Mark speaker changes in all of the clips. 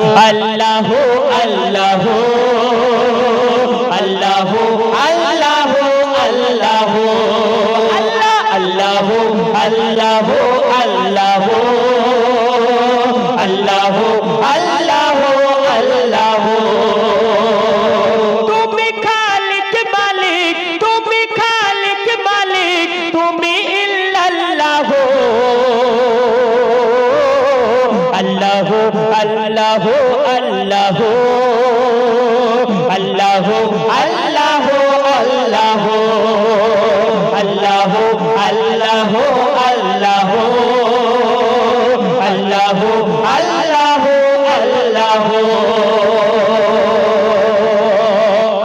Speaker 1: আল্লাহ আল্লাহ। আল্লাহ আল্লাহ আল্লাহ আল্লাহ আল্লাহ আল্লাহ আল্লাহ আল্লাহ আল্লাহ আল্লাহ আল্লাহ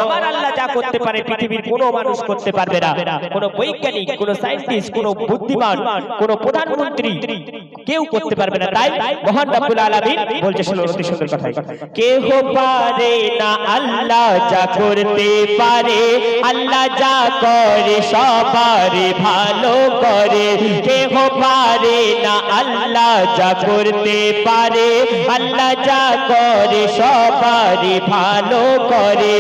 Speaker 1: আমার আল্লাহ যা করতে পারে কোনো মানুষ করতে পারবে না। কোনো বৈজ্ঞানিক, কোনো সায়েন্টিস্ট, কোনো বুদ্ধিমান, কোনো প্রধানমন্ত্রী কেউ করতে পারবে না। তাই মহান রব্বুল আলামিন বলছে অতি সুন্দর কথা কেহ পারে না আল্লাহ যা করতে পারে, আল্লাহ যা করে সবারে ভালো করে। কেহ পারে না আল্লাহ যা করতে পারে, আল্লাহ যা করে সবারে ভালো করে।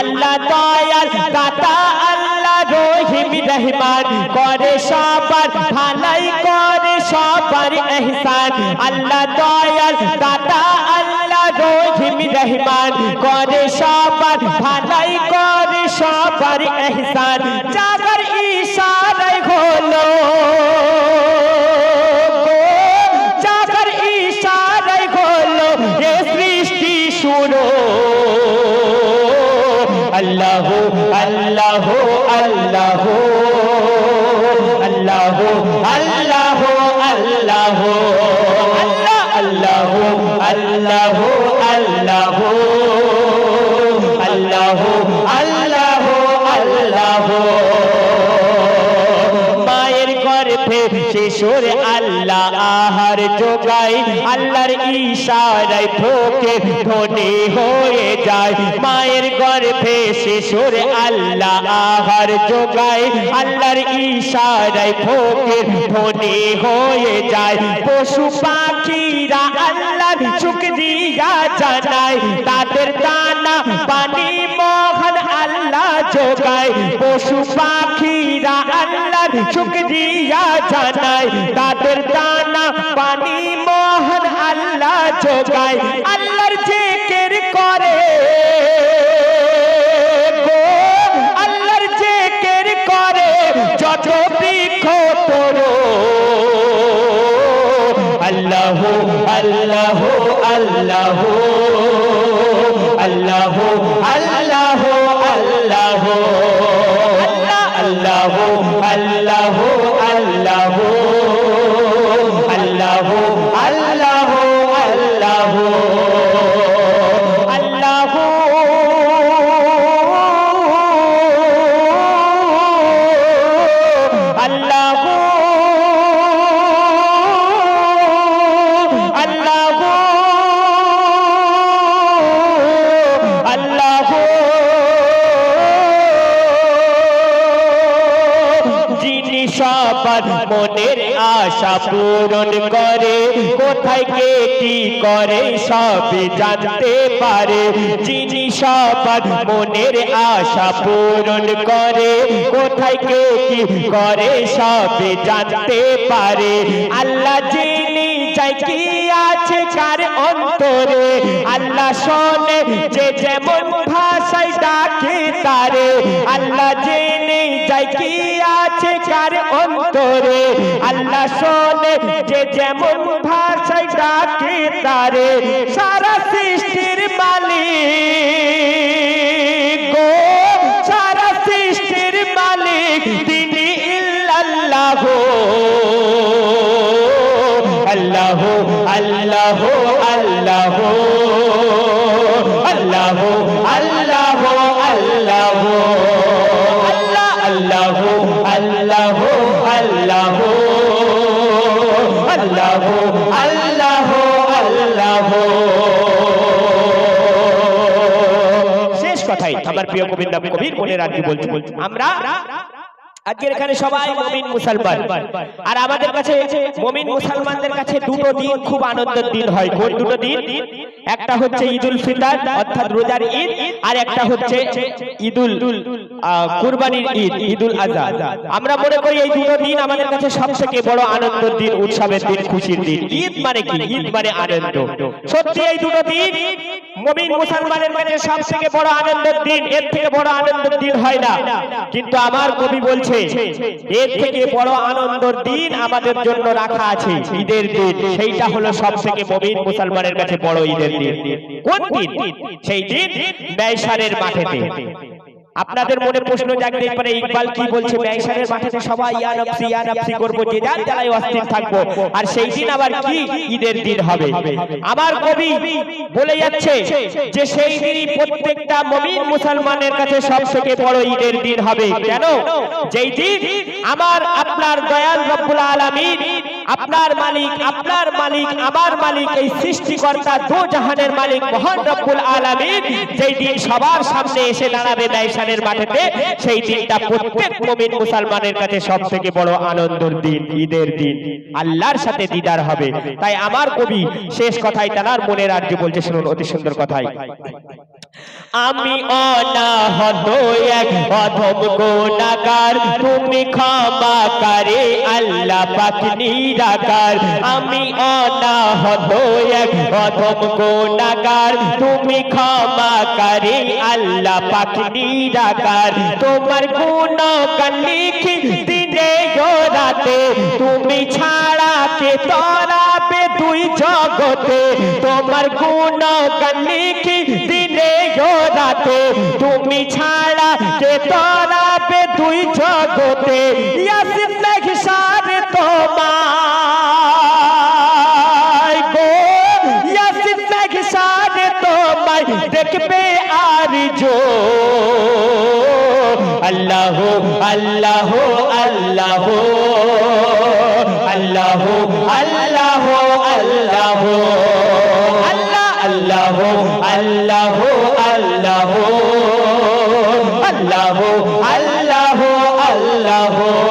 Speaker 1: আল্লাহ দয়াল দাতা আল্লাহ রহিম রহমান করে সবার, ভালাই করে সবার এহসান। আল্লাহ দয়াল দাতা আল্লাহ রহিম রহমান করে সবার, ভালাই করে সবার এহসান। যাবার আল্লাহ আল্লাহ আল্লাহ আল্লাহ আল্লাহ আল্লাহ আল্লাহ আল্লাহ আল্লাহ আল্লাহ আল্লাহ। মায়ের গর্ভে শিশুর আল্লাহ আহার যোগায়, আল্লাহর ইশারায় ফোকে ধনী হয়ে যায়। মায়ের গর্ভে শিশুর আল্লাহ আহার যোগায়, আল্লাহর ইশারায় ফোকে ধনী হয়ে যায়। পশু পাখিরা আল্লাহর শুকরিয়া জানায়, তাদের দানা আল্লাহ যোগায় পশু পাখিরা আল্লাহর শুকরিয়া জানায়, তাদের দানা পানি মহান আল্লাহ যোগায় আল্লাহর জিকির করে। আল্লাহর জিকির করে যত বৃক্ষ তোরো আল্লাহ আল্লাহ আল্লাহ আল্লাহ আল্লাহ আল্লাহ। আশা পূরণ করে। কোথায় কে কি করে সব জানতে পারে। যিনি সবার মনের আশা পূরণ করে, কোথায় কে কি করে সব জানতে পারে। আল্লাহ যিনি চাই কি আছে কার অন্তরে, আল্লাহ শোনে যে যেমন ভাষায় ডাকে তারে। আল্লাহ জেনে যাই কি আছে কার অন্তরে আল্লাহ শোনে যে যেমন ভাষায় ডাকে তারে, সারা সৃষ্টির মালিক গো। সারা সৃষ্টির মালিক তিনি ইল্লাল্লাহ। আল্লাহ আল্লাহ আল্লাহ। আল্লাহ আল্লাহ আল্লাহ। আল্লাহ আল্লাহ আল্লাহ আল্লাহ। আল্লাহ আল্লাহ শেষ কথাই আমার প্রিয় গোবিন্দ কবির মনে রাখি বলছি। আমরা আজকের এখানে সবাই মমিন মুসলমান। আর আমাদের কাছে মমিন মুসলমানদের কাছে দুটো দিন খুব আনন্দের দিন হয়। কোন দুটো দিন? একটা হচ্ছে ঈদুল ফিতর, অর্থাৎ রোজার ঈদ, আর একটা হচ্ছে ঈদুল কুরবানির ঈদ, ঈদুল আজহা আমরা মনে করি এই দুটো দিন আমাদের কাছে সবথেকে বড় আনন্দের দিন, উৎসবের দিন, খুশির দিন। ঈদ মানে কি? ঈদ মানে আনন্দ। সত্যি এই দুটো দিন মমিন মুসলমানের কাছে সব থেকে বড় আনন্দের দিন, এর থেকে বড় আনন্দের দিন হয় না। কিন্তু আমার কবি বলছে, এর থেকে বড় আনন্দের দিন আমাদের জন্য রাখা আছে, ঈদের দিন। সেইটা হলো সব থেকে মবিন মুসলমানের কাছে বড় ঈদের দিন। কোন দিন? সেই দিন ব্যয়সারের মাঠেতে। আপনাদের মনে প্রশ্ন জাগতে পারে ইকবাল কি বলছে ব্যয়সারের মাঠেতে সবাই ইয়া নফসি ইয়া নফসি করব যে যার জ্বালায় অস্থির থাকব। আর সেই দিন আবার কি ঈদের দিন হবে? আমার কবি বলে যাচ্ছে যে সেই দিনই প্রত্যেকটা মমিন মুসলমানের কাছে সব থেকে বড় ঈদের দিন হবে। কেন? যেই দিন আমার আপনার দয়াল রব্বুল আলামিন আপনার মালিক আপনার মালিক, আমার মালিক, এই সৃষ্টিকর্তা দু জাহানের মালিক মহান রব্বুল আলামিন যেই দিন সবার সামনে এসে দাঁড়াবে ব্যয়সানের মাঠেতে, সেই দিনটা প্রত্যেক মুমিন মুসলমানের কাছে সব থেকে বড় আনন্দের দিন, ঈদের দিন। আল্লাহর সাথে দিদার হবে। তাই আমার কবি শেষ কথায় তার মনের রাজ্য বলছে, শুনুন অতি সুন্দর কথাই আমি অনাহত, এক অধম গুণাগার। তুমি ক্ষমা করে, আল্লাহ পাক নিরাকার। আমি অনাহত, এক অধম গুণাগার। তুমি ক্ষমা করে, আল্লাহ পাক নিরাকার। তোমার গুণ লিখি দিনে রাতে। তুমি ছাড়া কে তরাবে দুই জগতে। তোমার গুণ লিখি রাতে তুমি ছাড়া কে তরাবে দুই জগতে, ইয়াসিন লেখ সারে তোমায় গো। ইয়াসিন লেখ সারে তোমায় দেখবে আর জো। আল্লাহ আল্লাহ আল্লাহ আল্লাহ আল্লাহ আল্লাহ আল্লাহ আল্লাহ আল্লাহ আল্লাহ আল্লাহ